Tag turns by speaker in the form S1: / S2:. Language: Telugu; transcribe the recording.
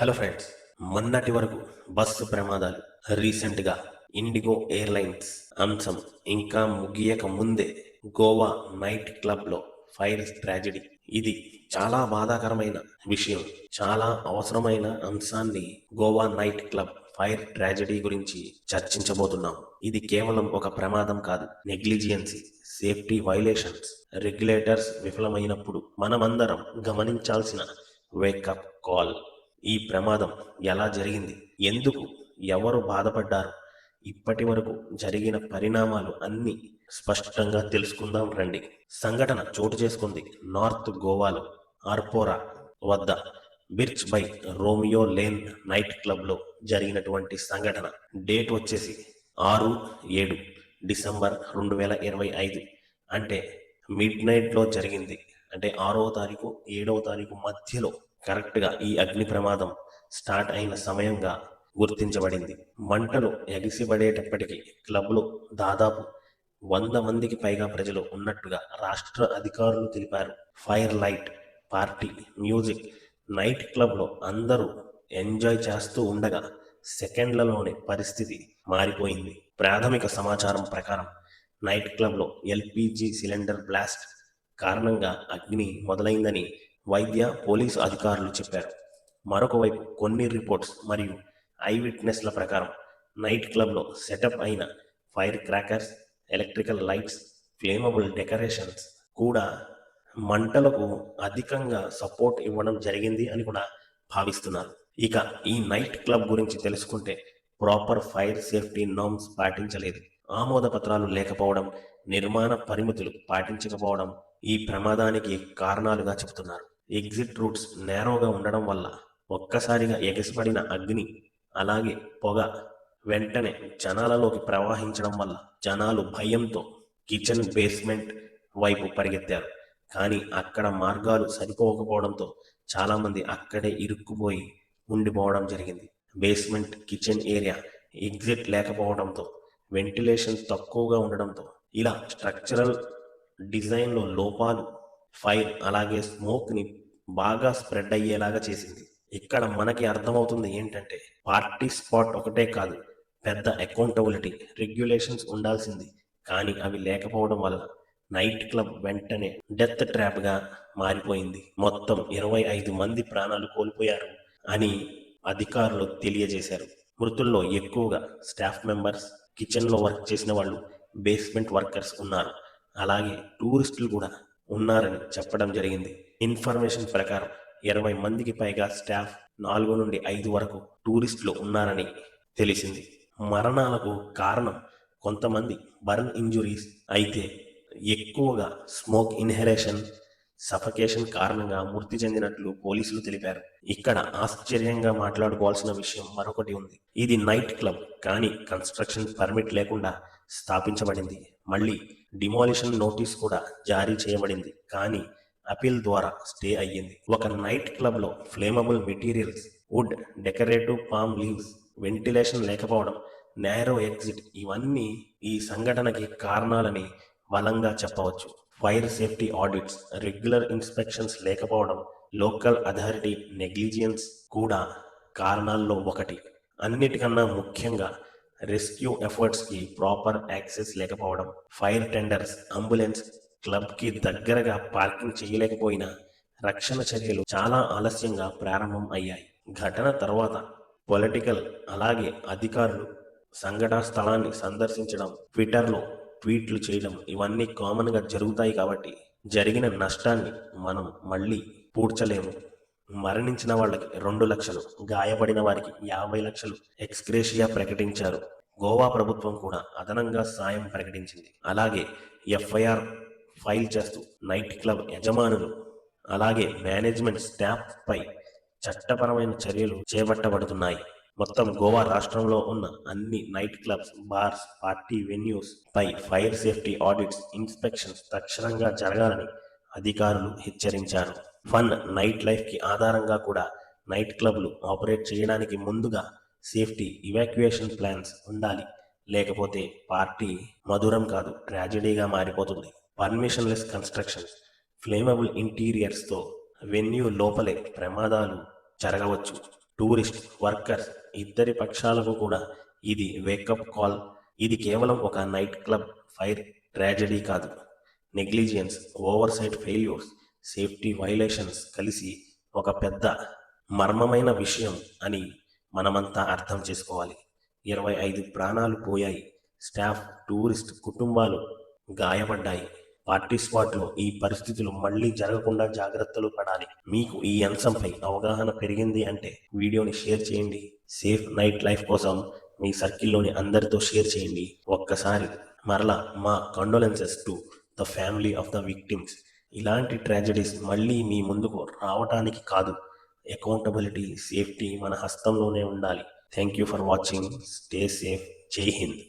S1: హలో ఫ్రెండ్స్ మొన్నటి వరకు బస్సు ప్రమాదాలు రీసెంట్గా ఇండిగో ఎయిర్లైన్స్ అంశం ఇంకా ముగియక ముందే గోవా నైట్ క్లబ్లో ఫైర్ ట్రాజెడీ. ఇది చాలా బాధాకరమైన విషయం. చాలా అవసరమైన అంశాన్ని Goa night club fire tragedy గురించి చర్చించబోతున్నాం. ఇది కేవలం ఒక ప్రమాదం కాదు. నెగ్లిజియన్సీ సేఫ్టీ వైలేషన్స్ రెగ్యులేటర్స్ విఫలమైనప్పుడు మనమందరం గమనించాల్సిన వేకప్ కాల్. ఈ ప్రమాదం ఎలా జరిగింది? ఎందుకు? ఎవరు బాధపడ్డారు? ఇప్పటి వరకు జరిగిన పరిణామాలు అన్ని స్పష్టంగా తెలుసుకుందాం రండి. సంఘటన చోటు చేసుకుంది నార్త్ గోవాలో ఆర్పోరా వద్ద. Birch by Romeo Lane night క్లబ్లో జరిగినటువంటి సంఘటన. డేట్ వచ్చేసి ఆరు ఏడు డిసెంబర్ రెండు వేల ఇరవై ఐదు. అంటే మిడ్ నైట్లో జరిగింది. అంటే ఆరవ తారీఖు ఏడవ తారీఖు మధ్యలో కరెక్ట్గా ఈ అగ్ని ప్రమాదం స్టార్ట్ అయిన సమయంగా గుర్తించబడింది. మంటలు ఎగిసిపడేటప్పటికీ క్లబ్లో దాదాపు వంద మందికి పైగా ప్రజలు ఉన్నట్టుగా రాష్ట్ర అధికారులు తెలిపారు. Fire light party music night క్లబ్లో అందరూ ఎంజాయ్ చేస్తూ ఉండగా సెకండ్లలోనే పరిస్థితి మారిపోయింది. ప్రాథమిక సమాచారం ప్రకారం నైట్ క్లబ్లో ఎల్పిజి సిలిండర్ బ్లాస్ట్ కారణంగా అగ్ని మొదలైందని వైద్య పోలీసు అధికారులు చెప్పారు. మరొక వైపు కొన్ని రిపోర్ట్స్ మరియు ఐ విట్నెస్ల ప్రకారం నైట్ క్లబ్లో సెటప్ అయిన fire crackers electrical lights flammable decorations కూడా మంటలకు అధికంగా సపోర్ట్ ఇవ్వడం జరిగింది అని కూడా భావిస్తున్నారు. ఇక ఈ నైట్ క్లబ్ గురించి తెలుసుకుంటే ప్రాపర్ ఫైర్ సేఫ్టీ నామ్స్ పాటించలేదు. ఆమోద పత్రాలు లేకపోవడం నిర్మాణ పరిమితులు పాటించకపోవడం ఈ ప్రమాదానికి కారణాలుగా చెబుతున్నారు. ఎగ్జిట్ రూట్స్ నేరోగా ఉండడం వల్ల ఒక్కసారిగా ఎగసిపడిన అగ్ని అలాగే పొగ వెంటనే జనాలలోకి ప్రవహించడం వల్ల జనాలు భయంతో కిచెన్ బేస్మెంట్ వైపు పరిగెత్తారు. కానీ అక్కడ మార్గాలు సరిపోకపోవడంతో చాలామంది అక్కడే ఇరుక్కుపోయి ఉండిపోవడం జరిగింది. బేస్మెంట్ కిచెన్ ఏరియా ఎగ్జిట్ లేకపోవడంతో వెంటిలేషన్ తక్కువగా ఉండడంతో ఇలా స్ట్రక్చరల్ డిజైన్లో లోపాలు ఫైర్ అలాగే స్మోక్ని బాగా స్ప్రెడ్ అయ్యేలాగా చేసింది. ఇక్కడ మనకి అర్థమవుతుంది ఏంటంటే పార్టీ స్పాట్ ఒకటే కాదు పెద్ద అకౌంటబిలిటీ రెగ్యులేషన్స్ ఉండాల్సింది. కానీ అవి లేకపోవడం వల్ల నైట్ క్లబ్ వెంటనే డెత్ ట్రాప్గా మారిపోయింది. మొత్తం ఇరవై ఐదు మంది ప్రాణాలు కోల్పోయారు అని అధికారులు తెలియజేశారు. మృతుల్లో ఎక్కువగా స్టాఫ్ మెంబర్స్ కిచెన్లో వర్క్ చేసిన వాళ్ళు బేస్మెంట్ వర్కర్స్ ఉన్నారు. అలాగే టూరిస్టులు కూడా ఉన్నారని చెప్పడం జరిగింది. ఇన్ఫర్మేషన్ ప్రకారం ఇరవై మందికి పైగా స్టాఫ్ నాలుగు నుండి ఐదు వరకు టూరిస్టులు ఉన్నారని తెలిసింది. మరణాలకు కారణం కొంతమంది బర్న్ ఇంజురీస్ అయితే ఎక్కువగా స్మోక్ ఇన్హెరేషన్ సఫకేషన్ కారణంగా మృతి చెందినట్లు పోలీసులు తెలిపారు. ఇక్కడ ఆశ్చర్యంగా మాట్లాడుకోవాల్సిన విషయం మరొకటి ఉంది. ఇది నైట్ క్లబ్ కానీ కన్స్ట్రక్షన్ పర్మిట్ లేకుండా స్థాపించబడింది. మళ్ళీ డిమాలిషన్ నోటీస్ కూడా జారీ చేయబడింది. కానీ అపీల్ ద్వారా స్టే అయ్యింది. ఒక నైట్ క్లబ్లో flammable materials wood decorative palm leaves ventilation లేకపోవడం నేరో ఎగ్జిట్ ఇవన్నీ ఈ సంఘటనకి కారణాలని బలంగా చెప్పవచ్చు. Fire safety audits regular inspections లేకపోవడం లోకల్ అథారిటీ నెగ్లిజియన్స్ కూడా కారణాల్లో ఒకటి. అన్నిటికన్నా ముఖ్యంగా రెస్క్యూ ఎఫర్ట్స్కి ప్రాపర్ యాక్సెస్ లేకపోవడం ఫైర్ టెండర్స్ అంబులెన్స్ క్లబ్కి దగ్గరగా పార్కింగ్ చేయలేకపోయినా రక్షణ చర్యలు చాలా ఆలస్యంగా ప్రారంభం అయ్యాయి. ఘటన తర్వాత పొలిటికల్ అలాగే అధికారులు సంఘటన స్థలాన్ని సందర్శించడం ట్విట్టర్లో ట్వీట్లు చేయడం ఇవన్నీ కామన్గా జరుగుతాయి కాబట్టి జరిగిన నష్టాన్ని మనం మళ్ళీ పూడ్చలేము. మరణించిన వాళ్ళకి రెండు లక్షలు గాయపడిన వారికి యాభై లక్షలు ఎక్స్గ్రేషియా ప్రకటించారు. గోవా ప్రభుత్వం కూడా అదనంగా సాయం ప్రకటించింది. అలాగే ఎఫ్ఐఆర్ ఫైల్ చేస్తూ నైట్ క్లబ్ యజమానులు అలాగే మేనేజ్మెంట్ స్టాఫ్ పై చట్టపరమైన చర్యలు చేపట్టబడుతున్నాయి. మొత్తం గోవా రాష్ట్రంలో ఉన్న అన్ని night clubs bars party venues పై ఫైర్ సేఫ్టీ ఆడిట్స్ ఇన్స్పెక్షన్స్ తక్షణంగా జరగాలని అధికారులు హెచ్చరించారు. ఫన్ నైట్ లైఫ్కి ఆధారంగా కూడా నైట్ క్లబ్లు ఆపరేట్ చేయడానికి ముందుగా సేఫ్టీ ఇవాక్యుయేషన్ ప్లాన్స్ ఉండాలి. లేకపోతే పార్టీ మధురం కాదు ట్రాజడీగా మారిపోతుంది. పర్మిషన్లెస్ కన్స్ట్రక్షన్ కన్స్ట్రక్షన్స్ ఫ్లేమబుల్ ఇంటీరియర్స్తో వెన్యూ లోపలే ప్రమాదాలు జరగవచ్చు. టూరిస్ట్ వర్కర్స్ ఇద్దరి పక్షాలకు కూడా ఇది వేకప్ కాల్. ఇది కేవలం ఒక నైట్ క్లబ్ ఫైర్ ట్రాజడీ కాదు. Negligence oversight failures safety violations కలిసి ఒక పెద్ద మర్మమైన విషయం అని మనమంతా అర్థం చేసుకోవాలి. ఇరవై ఐదు ప్రాణాలు పోయాయి. స్టాఫ్ టూరిస్ట్ కుటుంబాలు గాయపడ్డాయి. పార్టీ స్పాట్లో ఈ పరిస్థితులు మళ్ళీ జరగకుండా జాగ్రత్తలు పడాలి. మీకు ఈ అంశంపై అవగాహన పెరిగింది అంటే వీడియోని షేర్ చేయండి. సేఫ్ నైట్ లైఫ్ కోసం మీ సర్కిల్లోని అందరితో షేర్ చేయండి. ఒక్కసారి మరలా మా condolences to the family of the victims. ఇలాంటి ట్రాజడీస్ మళ్ళీ మీ ముందుకు రావటానికి కాదు. అకౌంటబిలిటీ సేఫ్టీ మన హస్తంలోనే ఉండాలి. Thank you for watching. Stay safe. జై హింద్.